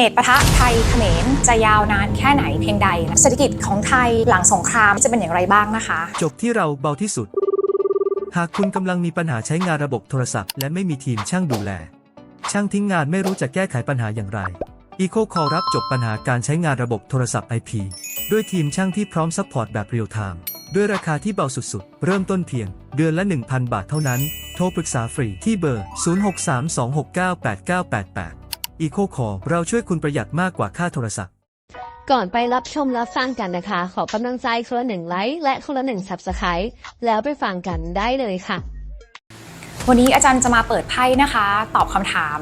เหตุปะทะไทยเขมรจะยาวนานแค่ไหนเพียงใดเศรษฐกิจของไทยหลังสงครามจะเป็นอย่างไรบ้างนะคะ จบที่เราเบาที่สุด หากคุณกำลังมีปัญหาใช้งานระบบโทรศัพท์ และไม่มีทีมช่างดูแล ช่างทิ้งงานไม่รู้จะแก้ไขปัญหาอย่างไร Eco Call รับจบปัญหาการใช้งานระบบโทรศัพท์ IP ด้วยทีมช่างที่พร้อมซัพพอร์ตแบบเรียลไทม์ด้วยราคาที่เบาสุดๆ เริ่มต้นเพียง เดือนละ 1,000 บาทเท่านั้น โทรปรึกษาฟรีที่เบอร์ 0632698988 Eco Call เราช่วยคุณประหยัดมากกว่าค่าโทรศัพท์ ก่อนไปรับชมรับฟังกันนะคะ ขอกำลังใจคนละหนึ่งไลค์และคนละหนึ่ง subscribe แล้วไปฟังกันได้เลยค่ะ วันนี้อาจารย์จะมาเปิดไพ่นะคะ ตอบคำถาม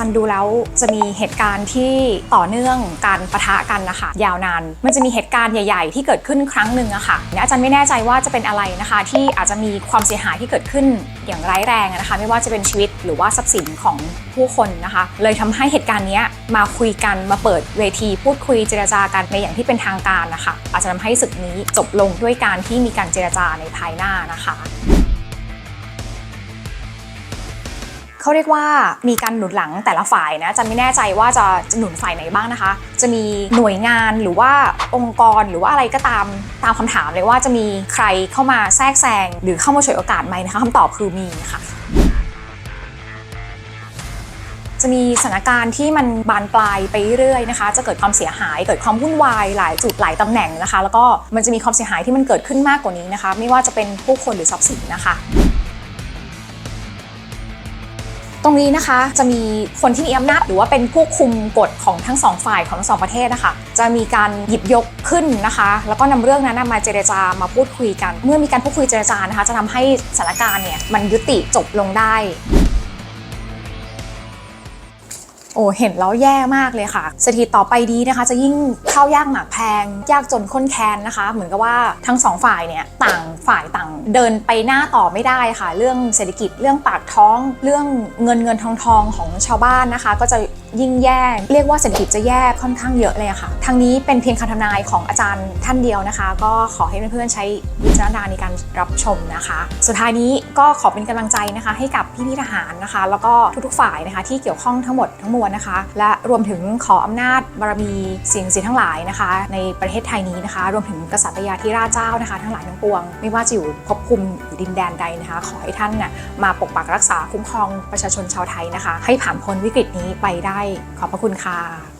อาจารย์ดูแล้วจะมีเหตุการณ์ที่ต่อเนื่องการประทะกันนะคะยาวนาน มันจะมีเหตุการณ์ใหญ่ๆ ที่เกิดขึ้นครั้งหนึ่งอะค่ะเนี่ยอาจารย์ไม่แน่ใจว่าจะเป็นอะไรนะคะ ที่อาจจะมีความเสียหายที่เกิดขึ้นอย่างร้ายแรงนะคะ ไม่ว่าจะเป็นชีวิตหรือว่าทรัพย์สินของผู้คนนะคะ เลยทำให้เหตุการณ์นี้มาคุยกันมาเปิดเวที พูดคุยเจรจากันในอย่างที่เป็นทางการนะคะอาจจะทำให้ศึกนี้จบลงด้วยการที่มีการเจรจาในภายหน้านะคะ เขาเรียกว่ามีการหนุนหลังแต่ละฝ่ายนะจะไม่แน่ใจว่าจะจะหนุนฝ่ายไหนบ้างนะคะ จะมีหน่วยงานหรือว่าองค์กรหรือว่าอะไรก็ตามตามคำถามเลยว่าจะมีใครเข้ามาแทรกแซงหรือเข้ามาฉวยโอกาสไหมนะคะคำตอบคือมีค่ะจะมีสถานการณ์ที่มันบานปลายไปเรื่อยนะคะ จะเกิดความเสียหาย เกิดความวุ่นวายหลายจุดหลายตำแหน่งนะคะ แล้วก็มันจะมีความเสียหายที่มันเกิดขึ้นมากกว่านี้นะคะ ไม่ว่าจะเป็นผู้คนหรือทรัพย์สินนะคะ ตรงนี้นะคะจะมีคนที่มีอำนาจหรือว่าเป็นผู้คุมกฎของทั้งสองฝ่ายของทั้งสองประเทศนะคะจะมีการหยิบยกขึ้นนะคะ แล้วก็นำเรื่องนั้นมาเจรจามาพูดคุยกัน เมื่อมีการพูดคุยเจรจานะคะ จะทำให้สถานการณ์เนี่ยมันยุติจบลงได้ โอ้เห็นแล้วแย่มากเลยค่ะเศรษฐีต่อไปดีนะคะ จะยิ่งเข้ายากหมากแพง ยากจนข้นแค้นนะคะ เหมือนกับว่าทั้งสองฝ่ายเนี่ยต่างฝ่ายต่างเดินไปหน้าต่อไม่ได้ค่ะ เรื่องเศรษฐกิจเรื่องปากท้อง เรื่องเงินเงินทองทองของชาวบ้านนะคะ ก็จะ ยิ่งแย่เรียกว่าเศรษฐกิจจะแย่ค่อนข้างเยอะเลยอะค่ะทางนี้เป็นเพียงคำทำนายของอาจารย์ท่านเดียวนะคะ ก็ขอให้เพื่อนๆใช้วิจารณญาณในการรับชมนะคะ สุดท้ายนี้ก็ขอเป็นกำลังใจนะคะ ให้กับพี่ๆทหารนะคะ แล้วก็ทุกๆฝ่ายนะคะที่เกี่ยวข้องทั้งหมดทั้งมวลนะคะ และรวมถึงขออำนาจบารมีสิ่งศักดิ์สิทธิ์ทั้งหลายนะคะ ในประเทศไทยนี้นะคะ รวมถึงกษัตริยาธิราชเจ้านะคะ ทั้งหลายทั้งปวง ไม่ว่าจะอยู่ภพภูมิดินแดนใดนะคะ ขอให้ท่านน่ะมาปกปักรักษาคุ้มครองประชาชนชาวไทยนะคะ ให้ผ่านพ้นวิกฤตนี้ไปได้ขอบพระคุณค่ะ